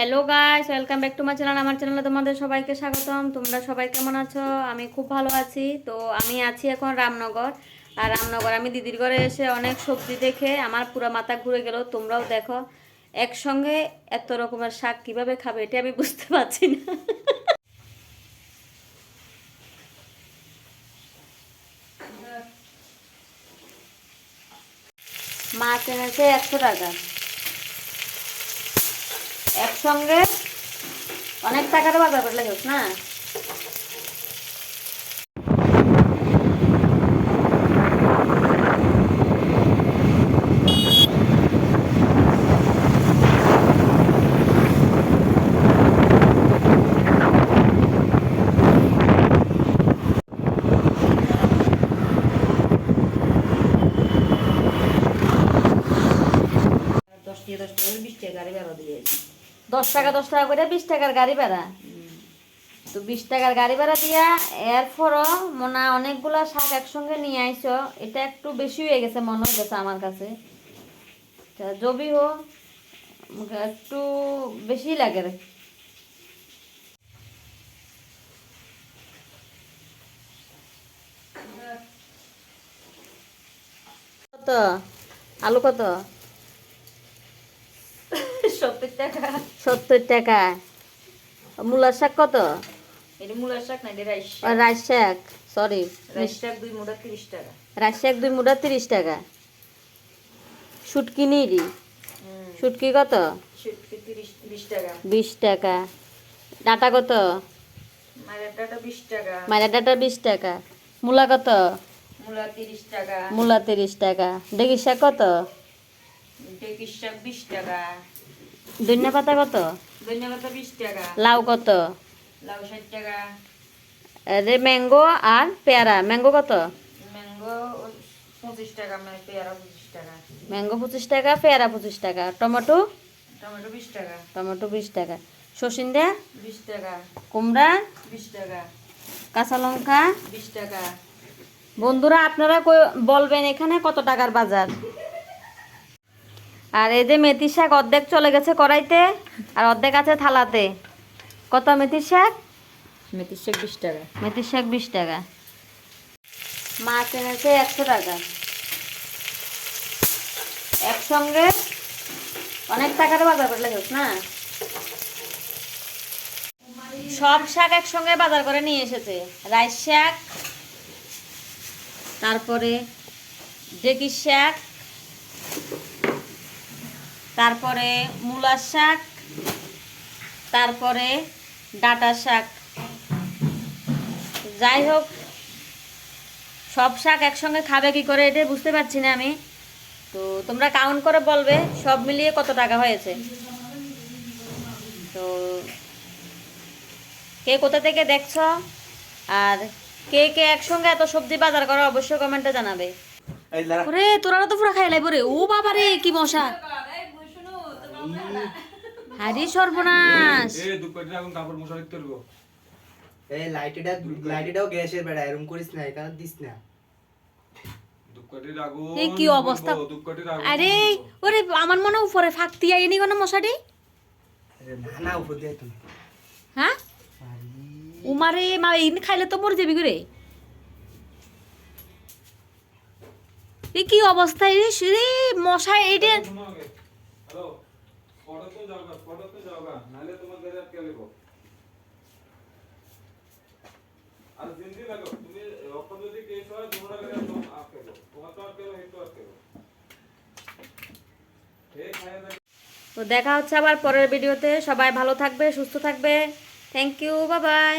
Hello guys welcome back to my channel আমার চ্যানেলে তোমাদের সবাইকে স্বাগতম। তোমরা সবাই কেমন আছো? আমি খুব ভালো আছি। তো আমি আছি এখন রামনগর। আর রামনগর, আমি দিদির ঘরে এসে অনেক সবজি দেখে আমার পুরো মাথা ঘুরে গেল। তোমরাও দেখো, একসঙ্গে এত রকমের শাক কীভাবে খাবে এটা আমি বুঝতে পারছি না। মাছ এনেছে একশো টাকা। একসঙ্গে অনেক টাকার বাজার করে লেগেছ না? দশ টাকা দশ টাকা বিশ টাকা গাড়ি ভাড়া দিয়ে। দশ টাকা দশ টাকা করে বিশ টাকার গাড়ি ভাড়া। তো বিশ টাকার গাড়ি ভাড়া দিয়া এরপরও মনে হয় অনেকগুলা শাক একসঙ্গে নিয়ে আইছো, এটা একটু বেশি হয়ে গেছে, মনে হয়েছে আমার কাছে। জবি হো একটু বেশি লাগে রে। কত? আলু কত? সত্তর টাকা। সত্তর টাকা। মূলার শাক কত? এটা মূলার শাক না এটা রাইস আর রাইস শাক সরি রাইস শাক দুই তিরিশ টাকা। রাইস শাক দুই মুঠা তিরিশ টাকা। শুটকি নিরি শুটকি কত? শুটকি তিরিশ তিরিশ টাকা। বিশ টাকা। ডাটা কত? মায়ের ডাটা বিশ টাকা। মায়ের ডাটা বিশ টাকা। মূলা কত? মূলা তিরিশ টাকা। মূলা তিরিশ টাকা। ডেগি শাক কত? শাক বিশ টাকা। ধনিয়া পাতা কত? ধনিয়া পাতা বিশ টাকা। লাউ কত? লাউ ষাট টাকা। রে ম্যাঙ্গো আর পেয়ারা। ম্যাঙ্গো কত? ম্যাঙ্গো পঁচিশ টাকা মানে পেয়ারা পঁচিশ টাকা। ম্যাঙ্গো পঁচিশ টাকা পেয়ারা পঁচিশ টাকা। টমেটো? টমেটো বিশ টাকা। টমেটো বিশ টাকা। সসিন্দা বিশ টাকা। কুমড়া? বিশ টাকা। কাঁচা লঙ্কা? বিশ টাকা। বন্ধুরা আপনারা বলবেন এখানে কত টাকার বাজার? আর এই যে মেথি শাক অর্ধেক চলে গেছে কড়াইতে আর অর্ধেক আছে থালাতে। কত মেথির শাক? মেথির শাক বিশ টাকা। মেথির শাক বিশ টাকা। মাছ এনেছে একশো টাকা। একসঙ্গে অনেক টাকার বাজার করে লেগেছ না? সব শাক একসঙ্গে বাজার করে নিয়ে এসেছে। রাইস শাক তারপরে ডেকির শাক তারপরে মূলার শাক তারপরে ডাটা শাক। যাই হোক সব শাক একসঙ্গে খাবে কি করে এটা বুঝতে পারছি না আমি। তো তোমরা কাউন্ট করে বলবে সব মিলিয়ে কত টাকা হয়েছে? তো কে কোথা থেকে দেখছ? আর কে কে একসঙ্গে এত সবজি বাজার করো অবশ্যই কমেন্টে জানাবে। ওরে তোরা তো পুরো খাই লাইব রে। ও বাবা রে কি মশা। হারি সর্বনাশ। এ দুপাটি এখন কাপড় মশারি তুলবো এই লাইটটা লাইটটাও গ্যাসের বেড়া এরকম করিস না এখানে দিস না। এই কি অবস্থা? আরে ওরে আমার মনে উপরে ফাঁকতি আইনি কোনো মশারি? আরে না না উপর দিয়ে তুমি হ্যাঁ? উমারে মা এই খাইলে তো মরে যাবি করে এ কি অবস্থা রে? রে মশা। হ্যালো দেখা হচ্ছে আবার পরের ভিডিওতে। সবাই ভালো থাকবে সুস্থ থাকবে। Thank you bye bye